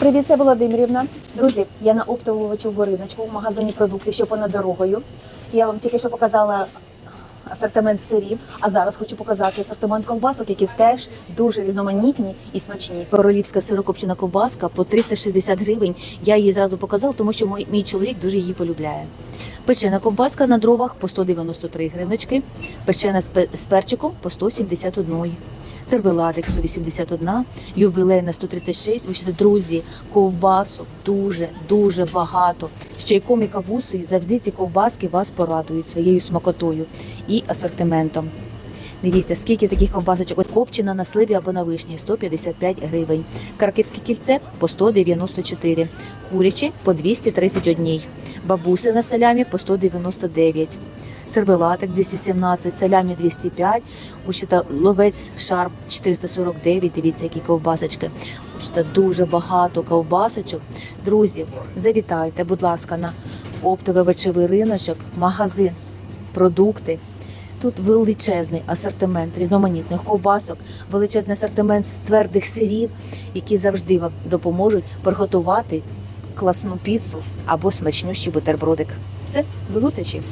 Привіт, це Володимирівна. Друзі, я на оптовому риночку в магазині продукти, що понад дорогою. Я вам тільки що показала асортимент сирів, а зараз хочу показати асортимент ковбасок, які теж дуже різноманітні і смачні. Королівська сирокопчена ковбаска по 360 гривень. Я її зразу показала, тому що мій, мій чоловік дуже її полюбляє. Печена ковбаска на дровах по 193 гривнички, печена з перчиком по 171. Сервеладик 181, ювілейна 136. Ви що, друзі, ковбасок дуже дуже багато. Ще й коміка вуси завжди ці ковбаски вас порадують своєю смакотою і асортиментом. Дивіться, скільки таких ковбасочок. От копчена на сливі або на вишні 155 гривень. Краківське кільце по 194, курячі по 231, бабуси на салямі по 199, сервелатик 217, салямі 205, Учита ловець шарп 449. Дивіться, які ковбасочки. Учита дуже багато ковбасочок. Друзі, завітайте, будь ласка, на оптовий вечовий риночок, магазин, продукти. Тут величезний асортимент різноманітних ковбасок, величезний асортимент твердих сирів, які завжди вам допоможуть приготувати класну піцу або смачнющий бутербродик. Все, до зустрічі!